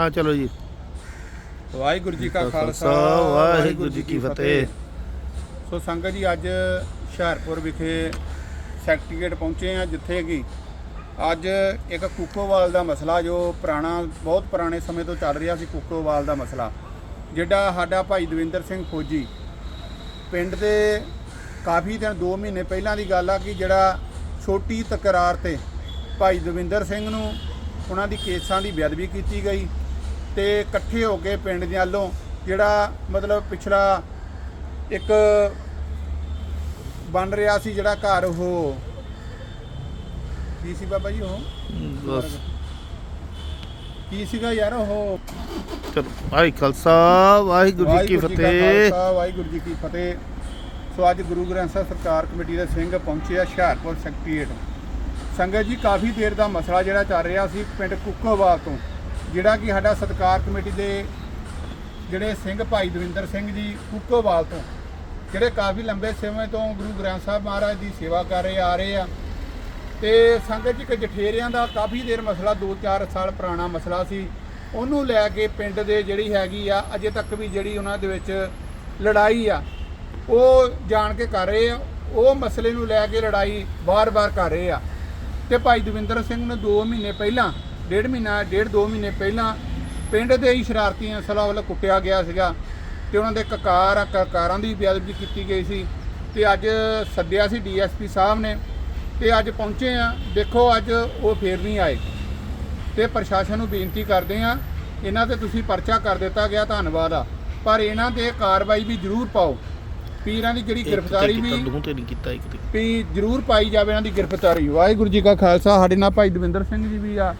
ਹਾਂ ਚਲੋ ਜੀ। ਵਾਹਿਗੁਰੂ ਜੀ ਕਾ ਖਾਲਸਾ ਵਾਹਿਗੁਰੂ ਜੀ ਕੀ ਫਤਿਹ। ਸੋ ਸੰਗਤ ਜੀ ਅੱਜ ਹੁਸ਼ਿਆਰਪੁਰ ਵਿਖੇ ਸੈਕਟਰੀਏਟ ਪਹੁੰਚੇ ਆ ਜਿੱਥੇ ਕਿ ਅੱਜ ਇੱਕ ਕੁੱਕੋਵਾਲ ਦਾ ਮਸਲਾ ਜੋ ਪੁਰਾਣਾ ਬਹੁਤ ਪੁਰਾਣੇ ਸਮੇਂ ਤੋਂ ਚੱਲ ਰਿਹਾ ਸੀ ਕੁੱਕੋਵਾਲ ਦਾ ਮਸਲਾ ਜਿਹੜਾ ਸਾਡਾ ਭਾਈ ਦਵਿੰਦਰ ਸਿੰਘ ਫੌਜੀ ਪਿੰਡ ਦੇ ਕਾਫੀ ਦਿਨ 2 ਮਹੀਨੇ ਪਹਿਲਾਂ ਦੀ ਗੱਲ ਆ ਕਿ ਜਿਹੜਾ ਛੋਟੀ ਤਕਰਾਰ ਤੇ ਭਾਈ ਦਵਿੰਦਰ ਸਿੰਘ ਨੂੰ ਉਹਨਾਂ ਦੀ ਕੇਸਾਂ ਦੀ ਬੇਅਦਬੀ ਕੀਤੀ ਗਈ। ਤੇ ਇਕੱਠੇ ਹੋ ਕੇ ਪਿੰਡ ਦੇ ਵੱਲੋਂ ਜਿਹੜਾ ਮਤਲਬ ਪਿਛਲਾ ਇੱਕ ਬਣ ਰਿਹਾ ਸੀ ਜਿਹੜਾ ਘਰ ਉਹ। ਕੀ ਸੀ ਬਾਬਾ ਜੀ ਉਹ? ਬਸ। ਕੀ ਸੀਗਾ ਯਾਰ ਉਹ? ਚਲੋ ਵਾਹਿ ਖਾਲਸਾ ਵਾਹਿਗੁਰੂ ਜੀ ਕੀ ਫਤਿਹ। ਵਾਹਿਗੁਰੂ ਜੀ ਕੀ ਫਤਿਹ। ਸੋ ਅੱਜ ਗੁਰੂ ਗ੍ਰੰਥ ਸਾਹਿਬ ਸਰਕਾਰ ਕਮੇਟੀ ਦੇ ਸਿੰਘ ਪਹੁੰਚੇ ਆ ਹੁਸ਼ਿਆਰਪੁਰ ਸੈਕਟਰੀਏਟ। ਸੰਗਤ ਜੀ ਕਾਫੀ ਦੇਰ ਦਾ ਮਸਲਾ ਜਿਹੜਾ ਚੱਲ ਰਿਹਾ ਸੀ ਪਿੰਡ ਕੁੱਕੋਵਾਲ ਤੋਂ। ਜਿਹੜਾ ਕਿ ਸਾਡਾ ਸਤਕਾਰ ਕਮੇਟੀ ਦੇ ਜਿਹੜੇ ਸਿੰਘ ਭਾਈ ਦਵਿੰਦਰ ਸਿੰਘ ਜੀ ਕੁੱਕੋਵਾਲ ਤੋਂ, ਜਿਹੜੇ ਕਾਫੀ ਲੰਬੇ ਸਮੇਂ ਤੋਂ ਗੁਰੂ ਗ੍ਰੰਥ ਸਾਹਿਬ ਮਹਾਰਾਜ ਦੀ ਸੇਵਾ ਕਰ ਰਹੇ ਆ ਰਹੇ ਆ। ਤੇ ਸੰਗਤ ਜੀ ਜਠੇਰਿਆਂ ਦਾ ਕਾਫੀ ਦੇਰ ਮਸਲਾ 2-4 ਸਾਲ ਪੁਰਾਣਾ ਮਸਲਾ ਸੀ। ਉਹਨੂੰ ਲੈ ਕੇ ਪਿੰਡ ਦੇ ਜਿਹੜੀ ਹੈਗੀ ਆ, ਅਜੇ ਤੱਕ ਵੀ ਜਿਹੜੀ ਉਹਨਾਂ ਦੇ ਵਿੱਚ ਲੜਾਈ ਆ, ਉਹ ਜਾਣ ਕੇ ਕਰ ਰਹੇ ਆ। ਉਹ ਮਸਲੇ ਨੂੰ ਲੈ ਕੇ ਲੜਾਈ ਵਾਰ ਵਾਰ ਕਰ ਰਹੇ ਆ। ਤੇ ਭਾਈ ਦਵਿੰਦਰ ਸਿੰਘ ਨੂੰ 2 ਮਹੀਨੇ ਪਹਿਲਾਂ ਡੇਢ ਮਹੀਨਾ ਡੇਢ 2 ਮਹੀਨੇ ਪਹਿਲਾਂ ਪਿੰਡ ਦੇ ਹੀ ਸ਼ਰਾਰਤੀ ਅਨਸਰਾਂ ਵੱਲੋਂ ਕੁੱਟਿਆ ਗਿਆ ਸੀਗਾ ਤੇ ਉਹਨਾਂ ਦੇ ਕਕਾਰ ਆ ਕਕਾਰਾਂ ਦੀ ਬੇਅਦਬੀ ਕੀਤੀ ਗਈ ਸੀ ਤੇ ਅੱਜ ਸੱਦਿਆ ਸੀ ਡੀਐਸਪੀ ਸਾਹਿਬ ਨੇ ਤੇ ਅੱਜ ਪਹੁੰਚੇ ਆ। ਦੇਖੋ ਅੱਜ ਉਹ ਫੇਰ ਨਹੀਂ ਆਏ ਤੇ ਪ੍ਰਸ਼ਾਸਨ ਨੂੰ ਬੇਨਤੀ ਕਰਦੇ ਆ ਇਹਨਾਂ ਤੇ ਤੁਸੀਂ ਪਰਚਾ ਕਰ ਦਿੱਤਾ ਗਿਆ ਧੰਨਵਾਦ ਆ। ਪਰ ਇਹਨਾਂ ਤੇ ਕਾਰਵਾਈ ਵੀ ਜ਼ਰੂਰ ਪਾਓ। ਪੀਰਾਂ ਦੀ ਜਿਹੜੀ ਗ੍ਰਿਫਤਾਰੀ ਵੀ ਦੋ ਤੇ ਨਹੀਂ ਕੀਤਾ ਇੱਕ ਤੇ। ਵੀ ਜ਼ਰੂਰ ਪਾਈ ਜਾਵੇ ਇਹਨਾਂ ਦੀ ਗ੍ਰਿਫਤਾਰੀ। ਵਾਹਿਗੁਰੂ ਜੀ ਕਾ ਖਾਲਸਾ ਸਾਡੇ ਨਾਲ ਭਾਈ ਦਵਿੰਦਰ ਸਿੰਘ ਜੀ ਵੀ ਆ।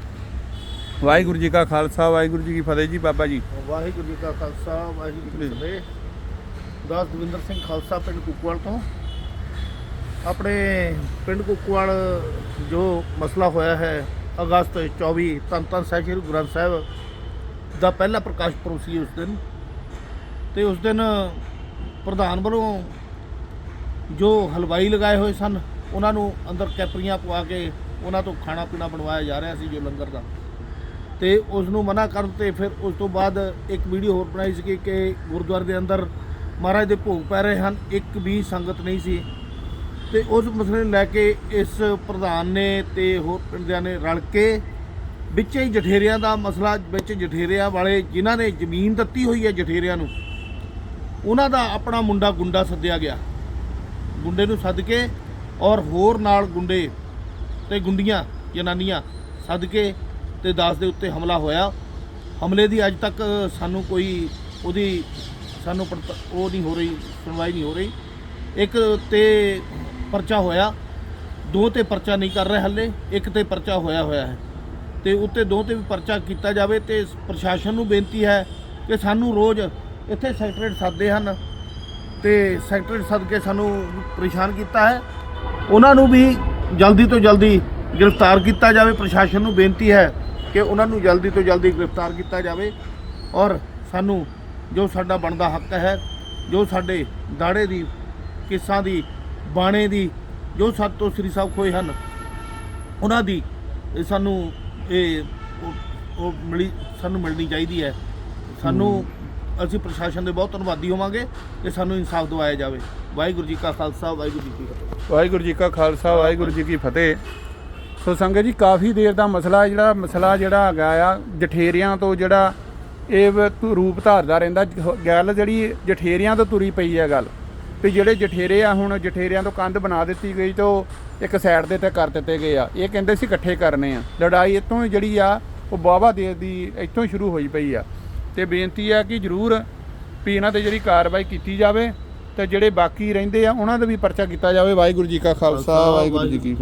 ਵਾਹਿਗੁਰੂ ਜੀ ਕਾ ਖਾਲਸਾ ਵਾਹਿਗੁਰੂ ਜੀ ਕੀ ਫਤਿਹ ਜੀ ਬਾਬਾ ਜੀ। ਵਾਹਿਗੁਰੂ ਜੀ ਕਾ ਖਾਲਸਾ ਵਾਹਿਗੁਰੂ ਜੀ ਕੀ ਫਤਿਹ। ਦਾਸ ਦਵਿੰਦਰ ਸਿੰਘ ਖਾਲਸਾ ਪਿੰਡ ਕੁੱਕਵਾਲ ਤੋਂ। ਆਪਣੇ ਪਿੰਡ ਕੁੱਕਵਾਲ ਜੋ ਮਸਲਾ ਹੋਇਆ ਹੈ ਅਗਸਤ 24 ਧੰਨ ਧੰਨ ਸਾਹਿਬ ਸ੍ਰੀ ਗੁਰੂ ਗ੍ਰੰਥ ਸਾਹਿਬ ਦਾ ਪਹਿਲਾ ਪ੍ਰਕਾਸ਼ ਪੁਰਬ ਸੀ ਉਸ ਦਿਨ। ਤੇ ਉਸ ਦਿਨ ਪ੍ਰਧਾਨ ਵੱਲੋਂ ਜੋ ਹਲਵਾਈ ਲਗਾਏ ਹੋਏ ਸਨ ਉਹਨਾਂ ਨੂੰ ਅੰਦਰ ਕੈਪਰੀਆਂ ਪਵਾ ਕੇ ਉਹਨਾਂ ਤੋਂ ਖਾਣਾ ਪੀਣਾ ਬਣਵਾਇਆ ਜਾ ਰਿਹਾ ਸੀ ਜੋ ਲੰਗਰ ਦਾ। ਤੇ ਉਸ ਨੂੰ ਮਨਾ ਕਰਨ ਤੇ ਫਿਰ ਉਸ ਤੋਂ ਬਾਅਦ ਇੱਕ ਵੀਡੀਓ ਹੋਰ ਬਣਾਈ ਸੀ ਕਿ ਗੁਰਦੁਆਰੇ ਦੇ ਅੰਦਰ ਮਹਾਰਾਜ ਦੇ ਭੋਗ ਪੈ ਰਹੇ ਹਨ, ਇੱਕ ਵੀ ਸੰਗਤ ਨਹੀਂ ਸੀ। ਤੇ ਉਸ ਮਸਲੇ ਨੂੰ ਲੈ ਕੇ ਇਸ ਪ੍ਰਧਾਨ ਨੇ ਤੇ ਹੋਰ ਪਿੰਡਿਆਂ ਨੇ ਰਲ ਕੇ ਵਿੱਚ ਹੀ ਜਠੇਰਿਆਂ ਦਾ ਮਸਲਾ, ਵਿੱਚ ਜਠੇਰਿਆਂ ਵਾਲੇ ਜਿਨ੍ਹਾਂ ਨੇ ਜ਼ਮੀਨ ਦਿੱਤੀ ਹੋਈ ਹੈ ਜਠੇਰਿਆਂ ਨੂੰ, ਉਹਨਾਂ ਦਾ ਆਪਣਾ ਮੁੰਡਾ ਗੁੰਡਾ ਸੱਦਿਆ ਗਿਆ। ਗੁੰਡੇ ਨੂੰ ਸੱਦ ਕੇ ਔਰ ਹੋਰ ਨਾਲ ਗੁੰਡੇ ਤੇ ਗੁੰਡੀਆਂ, ਜਨਾਨੀਆਂ ਸੱਦ ਕੇ ਤੇ ਦਾਸ ਦੇ ਉੱਤੇ ਹਮਲਾ ਹੋਇਆ। ਹਮਲੇ ਦੀ ਅੱਜ ਤੱਕ ਸਾਨੂੰ ਕੋਈ ਉਹਦੀ, ਸਾਨੂੰ ਪੜਤਾ- ਉਹ ਨਹੀਂ ਹੋ ਰਹੀ, ਸੁਣਵਾਈ ਨਹੀਂ ਹੋ ਰਹੀ। ਇੱਕ ਤੇ ਪਰਚਾ ਹੋਇਆ। ਦੋ ਤੇ ਪਰਚਾ ਨਹੀਂ ਕਰ ਰਹੇ ਹੱਲੇ। ਇੱਕ ਤੇ ਪਰਚਾ ਹੋਇਆ ਹੋਇਆ ਹੈ। ਤੇ ਉੱਤੇ ਦੋ ਤੇ ਵੀ ਪਰਚਾ ਕੀਤਾ ਜਾਵੇ ਤੇ ਪ੍ਰਸ਼ਾਸਨ ਨੂੰ ਬੇਨਤੀ ਹੈ ਕਿ ਸਾਨੂੰ ਰੋਜ਼ ਇੱਥੇ ਸੈਕਟਰੇਟ ਸੱਦਦੇ ਹਨ ਤੇ ਸੈਕਟਰੇਟ ਸੱਦ ਕੇ ਸਾਨੂੰ ਪਰੇਸ਼ਾਨ ਕੀਤਾ ਹੈ। ਉਹਨਾਂ ਨੂੰ ਵੀ ਜਲਦੀ ਤੋਂ ਜਲਦੀ ਗ੍ਰਿਫਤਾਰ ਕੀਤਾ ਜਾਵੇ ਪ੍ਰਸ਼ਾਸਨ ਨੂੰ ਬੇਨਤੀ ਹੈ ਕਿ ਉਹਨਾਂ ਨੂੰ ਜਲਦੀ ਤੋਂ ਜਲਦੀ ਗ੍ਰਿਫਤਾਰ ਕੀਤਾ ਜਾਵੇ। ਔਰ ਸਾਨੂੰ ਜੋ ਸਾਡਾ ਬਣਦਾ ਹੱਕ ਹੈ ਜੋ ਸਾਡੇ ਦਾੜੇ ਦੀ ਕਿਸਾਂ ਦੀ ਬਾਣੇ ਦੀ ਜੋ ਸਾਡੇ ਤੋਂ ਸ੍ਰੀ ਸਾਹਿਬ ਖੋਏ ਹਨ ਉਹਨਾਂ ਦੀ ਸਾਨੂੰ ਇਹ ਉਹ ਮਿਲੀ ਸਾਨੂੰ ਮਿਲਣੀ ਚਾਹੀਦੀ ਹੈ। ਸਾਨੂੰ ਅਸੀਂ ਪ੍ਰਸ਼ਾਸਨ ਦੇ ਬਹੁਤ ਧੰਨਵਾਦੀ ਹੋਵਾਂਗੇ ਕਿ ਸਾਨੂੰ ਇਨਸਾਫ ਦਿਵਾਇਆ ਜਾਵੇ। ਵਾਹਿਗੁਰੂ ਜੀ ਕਾ ਖਾਲਸਾ ਵਾਹਿਗੁਰੂ ਜੀ ਕੀ ਫਤਿਹ। ਵਾਹਿਗੁਰੂ ਜੀ ਕਾ ਖਾਲਸਾ ਵਾਹਿਗੁਰੂ ਜੀ ਕੀ ਫਤਿਹ। ਸੋ ਸੰਗਤ ਜੀ, ਕਾਫੀ ਦੇਰ ਦਾ ਮਸਲਾ ਜਿਹੜਾ ਮਸਲਾ ਜਿਹੜਾ ਹੈਗਾ ਆ, ਜਠੇਰਿਆਂ ਤੋਂ ਜਿਹੜਾ ਇਹ ਰੂਪ ਧਾਰਦਾ ਰਹਿੰਦਾ ਗੱਲ ਜਿਹੜੀ ਜਠੇਰਿਆਂ ਤੋਂ ਤੁਰੀ ਪਈ ਹੈ ਗੱਲ। ਵੀ ਜਿਹੜੇ ਜਠੇਰੇ ਆ ਹੁਣ, ਜਠੇਰਿਆਂ ਤੋਂ ਕੰਧ ਬਣਾ ਦਿੱਤੀ ਗਈ ਤੇ ਉਹ ਇੱਕ ਸਾਈਡ ਦੇ ਤੇ ਕਰ ਦਿੱਤੇ ਗਏ ਆ। ਇਹ ਕਹਿੰਦੇ ਸੀ ਇਕੱਠੇ ਕਰਨੇ ਆ। ਲੜਾਈ ਇੱਥੋਂ ਹੀ ਜਿਹੜੀ ਆ, ਉਹ ਬਾਬਾ ਦੇਵ ਦੀ ਇੱਥੋਂ ਹੀ ਸ਼ੁਰੂ ਹੋਈ ਪਈ ਆ। ਤੇ ਬੇਨਤੀ ਆ ਕਿ ਜ਼ਰੂਰ ਵੀ ਇਹਨਾਂ ਤੇ ਜਿਹੜੀ ਕਾਰਵਾਈ ਕੀਤੀ ਜਾਵੇ ਤੇ ਜਿਹੜੇ ਬਾਕੀ ਰਹਿੰਦੇ ਆ, ਉਹਨਾਂ ਦਾ ਵੀ ਪਰਚਾ ਕੀਤਾ ਜਾਵੇ। ਵਾਹਿਗੁਰੂ ਜੀ ਕਾ ਖਾਲਸਾ, ਵਾਹਿਗੁਰੂ ਜੀ ਕੀ ਫਤਿਹ।